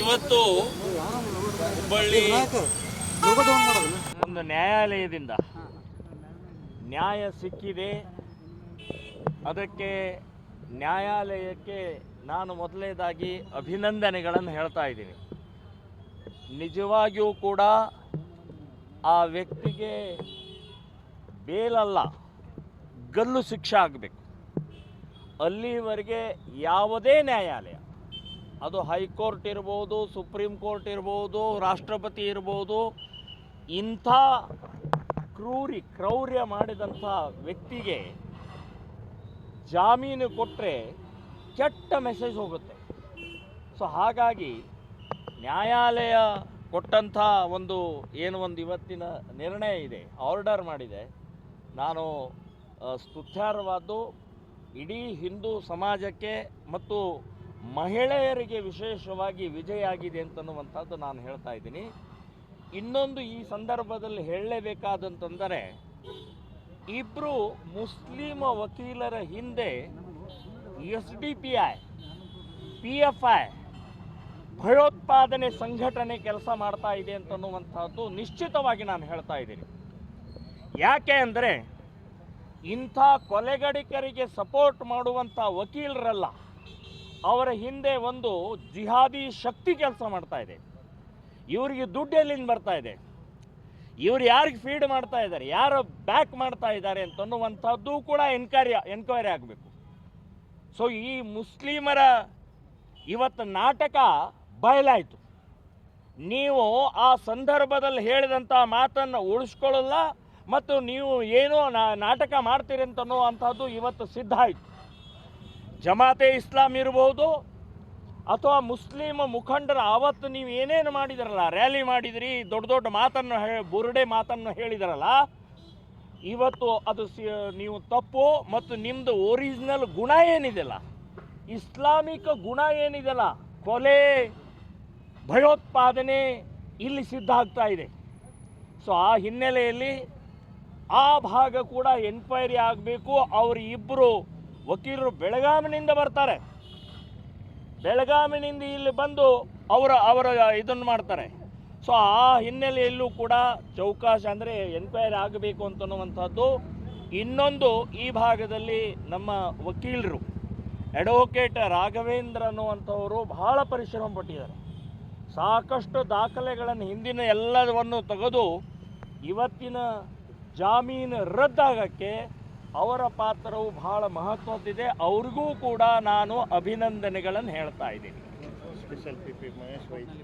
ಇವತ್ತು ಹುಬ್ಬಳ್ಳಿ ಒಂದು ನ್ಯಾಯಾಲಯದಿಂದ ನ್ಯಾಯ ಸಿಕ್ಕಿದೆ. ಅದಕ್ಕೆ ನ್ಯಾಯಾಲಯಕ್ಕೆ ನಾನು ಮೊದಲನೇದಾಗಿ ಅಭಿನಂದನೆಗಳನ್ನು ಹೇಳ್ತಾ ಇದ್ದೀನಿ. ನಿಜವಾಗಿಯೂ ಕೂಡ ಆ ವ್ಯಕ್ತಿಗೆ ಬೇಲಲ್ಲ, ಗಲ್ಲು ಶಿಕ್ಷೆ ಆಗಬೇಕು. ಅಲ್ಲಿವರೆಗೆ ಯಾವುದೇ ನ್ಯಾಯಾಲಯ, ಅದು ಹೈಕೋರ್ಟ್ ಇರ್ಬೋದು, ಸುಪ್ರೀಂ ಕೋರ್ಟ್ ಇರ್ಬೋದು, ರಾಷ್ಟ್ರಪತಿ ಇರ್ಬೋದು, ಇಂಥ ಕ್ರೂರಿ, ಕ್ರೌರ್ಯ ಮಾಡಿದಂಥ ವ್ಯಕ್ತಿಗೆ ಜಾಮೀನು ಕೊಟ್ಟರೆ ಕೆಟ್ಟ ಮೆಸೇಜ್ ಹೋಗುತ್ತೆ. ಸೊ ಹಾಗಾಗಿ ನ್ಯಾಯಾಲಯ ಕೊಟ್ಟಂಥ ಒಂದು ಏನು ಒಂದು ಇವತ್ತಿನ ನಿರ್ಣಯ ಇದೆ ಆರ್ಡರ್ ಮಾಡಿದೆ. ನಾನು ಸ್ತುತ್ಯಾರ್ಹವಾದ್ದು ಇಡೀ ಹಿಂದೂ ಸಮಾಜಕ್ಕೆ ಮತ್ತು ಮಹಿಳೆಯರಿಗೆ ವಿಶೇಷವಾಗಿ ವಿಜಯ ಆಗಿದೆ ಅಂತನ್ನುವಂಥದ್ದು ನಾನು ಹೇಳ್ತಾ ಇದ್ದೀನಿ. ಇನ್ನೊಂದು ಈ ಸಂದರ್ಭದಲ್ಲಿ ಹೇಳಲೇಬೇಕಾದಂತಂದರೆ ಇಬ್ಬರು ಮುಸ್ಲಿಂ ವಕೀಲರ ಹಿಂದೆ S D P I, P F I ಭಯೋತ್ಪಾದನೆ ಸಂಘಟನೆ ಕೆಲಸ ಮಾಡ್ತಾ ಇದೆ ಅಂತನ್ನುವಂಥದ್ದು ನಿಶ್ಚಿತವಾಗಿ ನಾನು ಹೇಳ್ತಾ ಇದ್ದೀನಿ. ಯಾಕೆ ಅಂದರೆ ಇಂಥ ಕೊಲೆಗಡಿಕರಿಗೆ ಸಪೋರ್ಟ್ ಮಾಡುವಂಥ ವಕೀಲರಲ್ಲ, ಅವರ ಹಿಂದೆ ಒಂದು ಜಿಹಾದಿ ಶಕ್ತಿ ಕೆಲಸ ಮಾಡ್ತಾ ಇದೆ. ಇವರಿಗೆ ದುಡ್ಡು ಎಲ್ಲಿಂದ ಬರ್ತಾ ಇದೆ? ಇವ್ರು ಯಾರಿಗೆ ಫೀಡ್ ಮಾಡ್ತಾ ಇದ್ದಾರೆ, ಯಾರು ಬ್ಯಾಕ್ ಮಾಡ್ತಾ ಇದ್ದಾರೆ ಅಂತನ್ನುವಂಥದ್ದು ಕೂಡ ಎನ್ಕ್ವೈರಿ ಎನ್ಕ್ವೈರಿ ಆಗಬೇಕು. ಸೊ ಈ ಮುಸ್ಲಿಮರ ಇವತ್ತು ನಾಟಕ ಬಯಲಾಯಿತು. ನೀವು ಆ ಸಂದರ್ಭದಲ್ಲಿ ಹೇಳಿದಂಥ ಮಾತನ್ನು ಉಳಿಸ್ಕೊಳ್ಳಲ್ಲ ಮತ್ತು ನೀವು ಏನೋ ನಾಟಕ ಮಾಡ್ತೀರಿ ಅಂತನ್ನುವಂಥದ್ದು ಇವತ್ತು ಸಿದ್ಧ ಆಯಿತು. ಜಮಾತೆ ಇಸ್ಲಾಂ ಇರ್ಬೋದು ಅಥವಾ ಮುಸ್ಲಿಂ ಮುಖಂಡರ ಆವತ್ತು ನೀವು ಏನೇನು ಮಾಡಿದಿರಲ್ಲ ರ್ಯಾಲಿ ಮಾಡಿದ್ರಿ, ದೊಡ್ಡ ದೊಡ್ಡ ಮಾತನ್ನು ಹೇ, ಬುರುಡೆ ಮಾತನ್ನು ಹೇಳಿದಿರಲ್ಲ, ಇವತ್ತು ಅದು ನೀವು ತಪ್ಪು ಮತ್ತು ನಿಮ್ಮದು ಒರಿಜಿನಲ್ ಗುಣ ಏನಿದೆಯಲ್ಲ, ಇಸ್ಲಾಮಿಕ ಗುಣ ಏನಿದೆಯಲ್ಲ, ಕೊಲೆ, ಭಯೋತ್ಪಾದನೆ ಇಲ್ಲಿ ಸಿದ್ಧ ಆಗ್ತಾ ಇದೆ. ಸೊ ಆ ಹಿನ್ನೆಲೆಯಲ್ಲಿ ಆ ಭಾಗ ಕೂಡ ಎನ್ಕ್ವೈರಿ ಆಗಬೇಕು. ಅವರು ಇಬ್ಬರು ವಕೀಲರು ಬೆಳಗಾವಿನಿಂದ ಬರ್ತಾರೆ. ಬೆಳಗಾವಿನಿಂದ ಇಲ್ಲಿ ಬಂದು ಅವರ ಅವರ ಇದನ್ನು ಮಾಡ್ತಾರೆ. ಸೊ ಆ ಹಿನ್ನೆಲೆಯಲ್ಲೂ ಕೂಡ ಚೌಕಾಶ ಅಂದರೆ ಎನ್ಕ್ವೈರಿ ಆಗಬೇಕು ಅಂತನ್ನುವಂಥದ್ದು ಇನ್ನೊಂದು ಈ ಭಾಗದಲ್ಲಿ ನಮ್ಮ ವಕೀಲರು ಅಡ್ವೊಕೇಟ್ ರಾಘವೇಂದ್ರ ಅನ್ನುವಂಥವರು ಬಹಳ ಪರಿಶ್ರಮ ಪಟ್ಟಿದ್ದಾರೆ. ಸಾಕಷ್ಟು ದಾಖಲೆಗಳನ್ನು ಹಿಂದಿನ ಎಲ್ಲವನ್ನು ತೆಗೆದು ಇವತ್ತಿನ ಜಾಮೀನು ರದ್ದಾಗಕ್ಕೆ ಅವರ ಪಾತ್ರವು ಬಹಳ ಮಹತ್ವದ್ದಿದೆ. ಅವ್ರಿಗೂ ಕೂಡ ನಾನು ಅಭಿನಂದನೆಗಳನ್ನು ಹೇಳ್ತಾ ಇದ್ದೀನಿ. ಸ್ಪೆಷಲ್ ಪಿ ಪಿ ಮಹೇಶ್ ವೈದ್ಯ